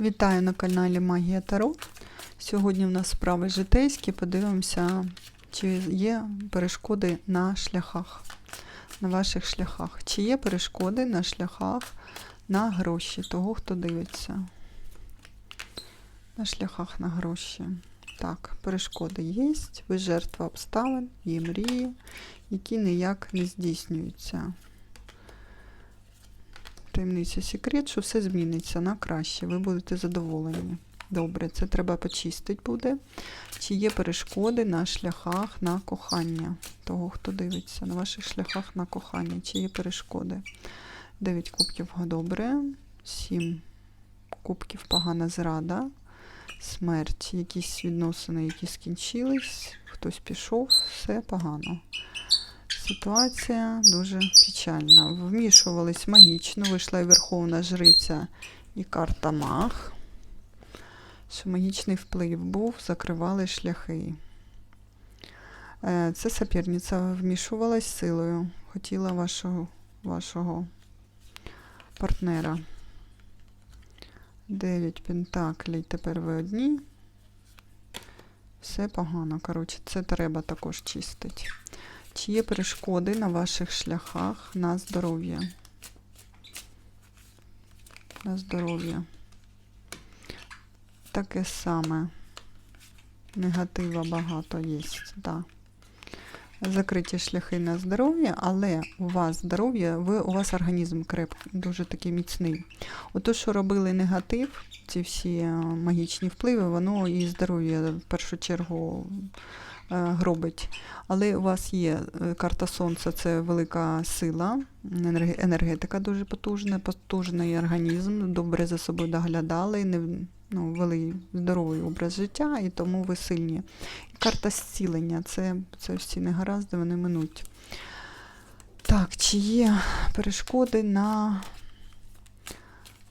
Вітаю на каналі Магія Таро. Сьогодні в нас справи житейські. Подивимося, чи є перешкоди на шляхах, на ваших шляхах. Чи є перешкоди на шляхах на гроші того, хто дивиться. На шляхах на гроші. Так, перешкоди є. Ви жертва обставин, є мрії, які ніяк не здійснюються. Таємниця секрет, що все зміниться на краще. Ви будете задоволені. Добре, це треба почистити буде. Чи є перешкоди на шляхах на кохання того, хто дивиться, на ваших шляхах на кохання, чи є перешкоди? 9 кубків добре, 7 кубків погана зрада, смерть, якісь відносини, які скінчились, хтось пішов, все погано. Ситуація дуже печальна. Вмішувались магічно, вийшла і Верховна Жриця і карта Маг. Що магічний вплив був, закривали шляхи. Е, Це соперниця вмішувалась силою. Хотіла вашого, вашого партнера. Дев'ять пентаклей, тепер ви одні. Все погано. Коротше, це треба також чистити. Чи є перешкоди на ваших шляхах на здоров'я? На здоров'я. Таке саме. Негатива багато є. Да. Закриті шляхи на здоров'я, але у вас здоров'я, ви, у вас організм крепкий, дуже такий міцний. Ото, що робили негатив, ці всі е, магічні впливи, воно і здоров'я в першу чергу е, гробить. Але у вас є е, карта Сонця, це велика сила, енергетика дуже потужна, потужний організм, добре за собою доглядали, не, ну, вели здоровий образ життя, і тому ви сильні. Карта зцілення, це, це всі негаразди, вони минуть. Так, чи є перешкоди на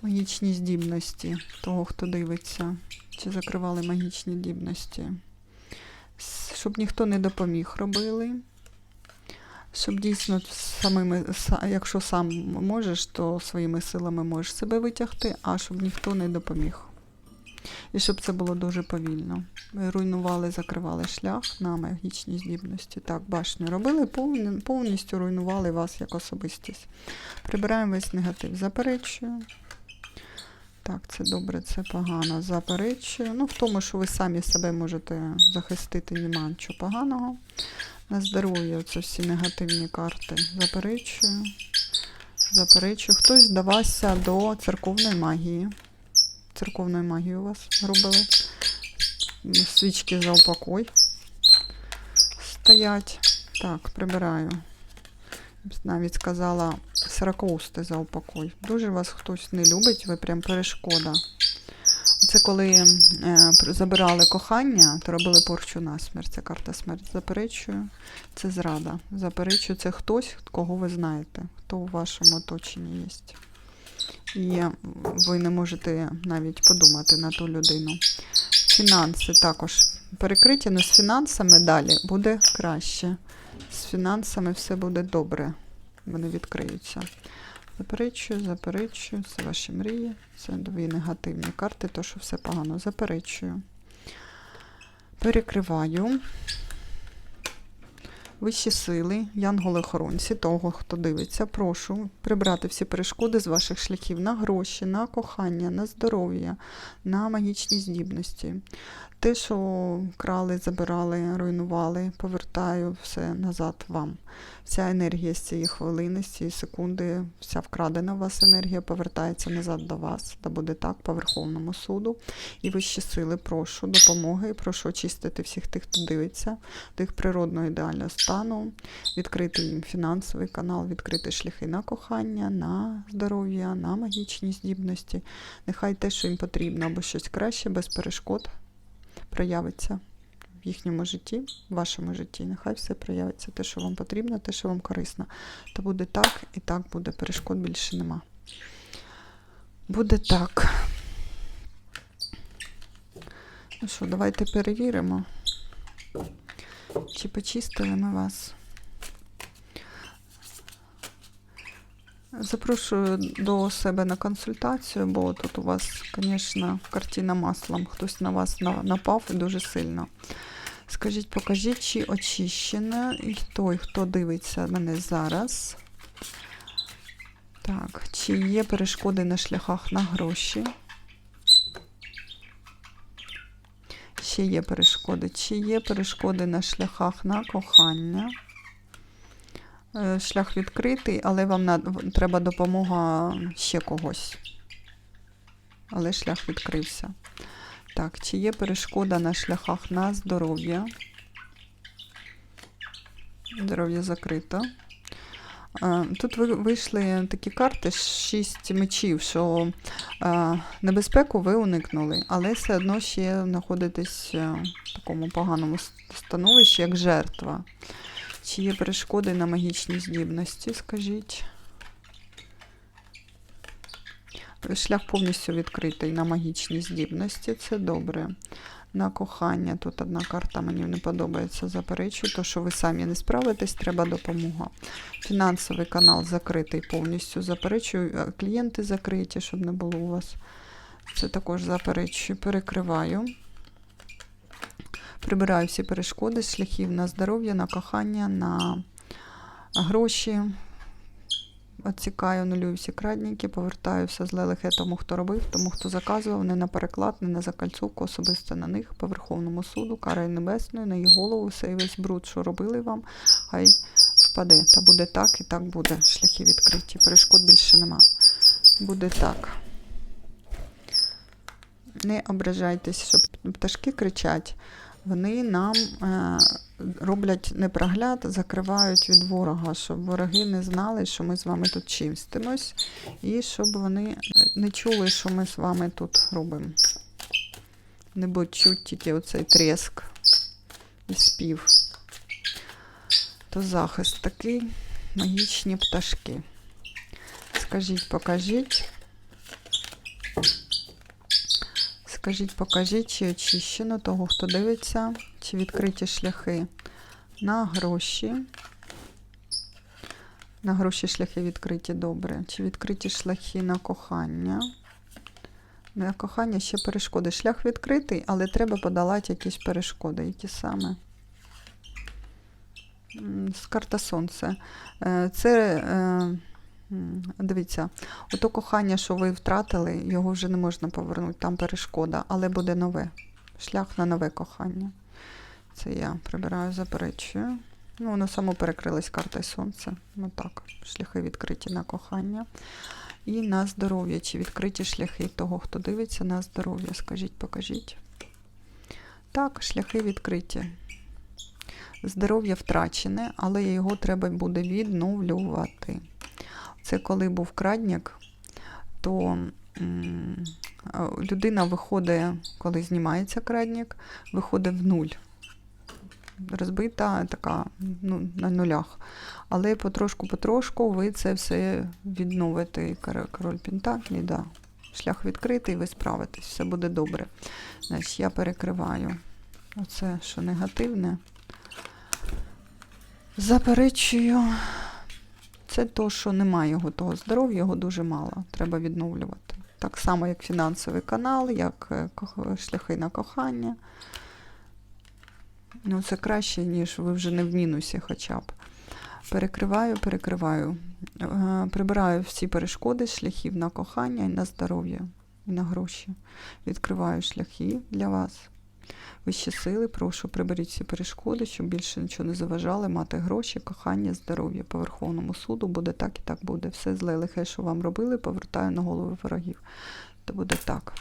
магічні здібності того, хто дивиться? Чи закривали магічні здібності? Щоб ніхто не допоміг, робили. Щоб дійсно самими, якщо сам можеш, то своїми силами можеш себе витягти, а щоб ніхто не допоміг. І щоб це було дуже повільно. Руйнували, закривали шлях на магічні здібності. Так, башню робили, повністю руйнували вас як особистість. Прибираємо весь негатив. Заперечую. Так, це добре, це погано. Заперечую. Ну, в тому, що ви самі себе можете захистити, нема нічого поганого. На здоров'я це всі негативні карти. Заперечую. Заперечую. Хтось здавався до церковної магії. Церковної магії у вас робили. Свічки за упокой стоять. Так, прибираю. Навіть сказала сорокоусти за упокой. Дуже вас хтось не любить, ви прям перешкода. Це коли е, забирали кохання, то робили порчу на. Це карта смерть. Заперечую. Це зрада. Заперечую, це хтось, кого ви знаєте, хто у вашому оточенні є. І ви не можете навіть подумати на ту людину. Фінанси також перекриті, але з фінансами далі буде краще. З фінансами все буде добре. Вони відкриються. Заперечую, заперечую, це ваші мрії, це дві негативні карти, то що все погано. Заперечую. Перекриваю. Вищі сили, янголи-охоронці, того, хто дивиться, прошу прибрати всі перешкоди з ваших шляхів на гроші, на кохання, на здоров'я, на магічні здібності. Те, що крали, забирали, руйнували, повертаю все назад вам. Вся енергія з цієї хвилини, з цієї секунди, вся вкрадена у вас енергія повертається назад до вас. Та буде так по Верховному суду. І вищі сили, прошу допомоги, прошу очистити всіх тих, хто дивиться, їх природного ідеального стану, відкрити їм фінансовий канал, відкрити шляхи на кохання, на здоров'я, на магічні здібності. Нехай те, що їм потрібно, або щось краще, без перешкод проявиться в їхньому житті, в вашому житті. Нехай все проявиться те, що вам потрібно, те, що вам корисно. То буде так і так буде. Перешкод більше нема. Буде так. Ну що, давайте перевіримо. Чи почистили ми вас? Запрошую до себе на консультацію, бо тут у вас, звісно, картина маслом. Хтось на вас напав дуже сильно. Скажіть, покажіть, чи очищена і той, хто дивиться мене зараз. Так, чи є перешкоди на шляхах на гроші? Ще є перешкоди. Чи є перешкоди на шляхах на кохання? Е, Шлях відкритий, але вам треба допомога ще когось. Але шлях відкрився. Так, чи є перешкода на шляхах на здоров'я? Здоров'я закрито. Е, Тут ви- вийшли такі карти, шість мечів, що е, небезпеку ви уникнули, але все одно ще знаходитесь в такому поганому становищі, як жертва. Чи є перешкоди на магічні здібності, скажіть? Шлях повністю відкритий на магічні здібності, це добре. На кохання тут одна карта мені не подобається, заперечую, то що ви самі не справитесь, треба допомога. Фінансовий канал закритий повністю, заперечую. Клієнти закриті, щоб не було у вас. Це також заперечую, перекриваю. Прибираю всі перешкоди, з шляхів на здоров'я, на кохання, на гроші. Отсікаю, анулюю всі крадніки, повертаю все зле лихе тому, хто робив, тому, хто заказував, не на переклад, не на закальцовку, особисто на них, по Верховному суду, карою небесною, на її голову, все і весь бруд, що робили вам, хай впаде. Та буде так і так буде. Шляхи відкриті. Перешкод більше нема. Буде так. Не ображайтесь, що пташки кричать. Вони нам е, роблять непрогляд, закривають від ворога, щоб вороги не знали, що ми з вами тут чистимось, і щоб вони не чули, що ми з вами тут робимо. Не будуть чути тільки оцей треск і спів. То захист такий, магічні пташки. Скажіть, покажіть. Скажіть, покажіть, чи очищено того, хто дивиться, чи відкриті шляхи на гроші. На гроші шляхи відкриті добре. Чи відкриті шляхи на кохання? На кохання ще перешкоди. Шлях відкритий, але треба подолати якісь перешкоди. Які саме? Карта Сонце. Е, Це. Дивіться, ото кохання, що ви втратили, його вже не можна повернути, там перешкода, але буде нове. Шлях на нове кохання. Це я прибираю, заперечую. Ну, воно само перекрилось картою сонця. Ну так, шляхи відкриті на кохання. І на здоров'я. Чи відкриті шляхи того, хто дивиться на здоров'я? Скажіть, покажіть. Так, шляхи відкриті. Здоров'я втрачене, але його треба буде відновлювати. Це коли був крадник, то м, людина виходить, коли знімається крадник, виходить в нуль. Розбита така ну, на нулях. Але потрошку-потрошку ви це все відновите. Король Пентаклі, да. шлях відкритий, ви справитесь, все буде добре. Значить, я перекриваю оце, що негативне. Заперечую. Це то, що немає його того здоров'я, його дуже мало. Треба відновлювати. Так само, як фінансовий канал, як е, шляхи на кохання. Ну, це краще, ніж ви вже не в мінусі хоча б. Перекриваю, перекриваю. Е, Прибираю всі перешкоди шляхів на кохання і на здоров'я, і на гроші. Відкриваю шляхи для вас. Вищі сили, прошу, приберіть всі перешкоди, щоб більше нічого не заважали, мати гроші, кохання, здоров'я. По Верховному суду буде так і так буде. Все зле лихе, що вам робили, повертаю на голови ворогів. То буде так.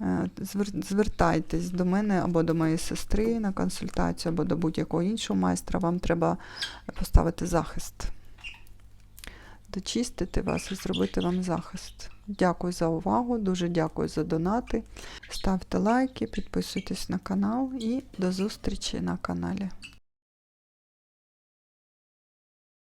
Е, Звертайтесь до мене або до моєї сестри на консультацію, або до будь-якого іншого майстра. Вам треба поставити захист. Дочистити вас і зробити вам захист. Дякую за увагу, дуже дякую за донати. Ставте лайки, підписуйтесь на канал і до зустрічі на каналі.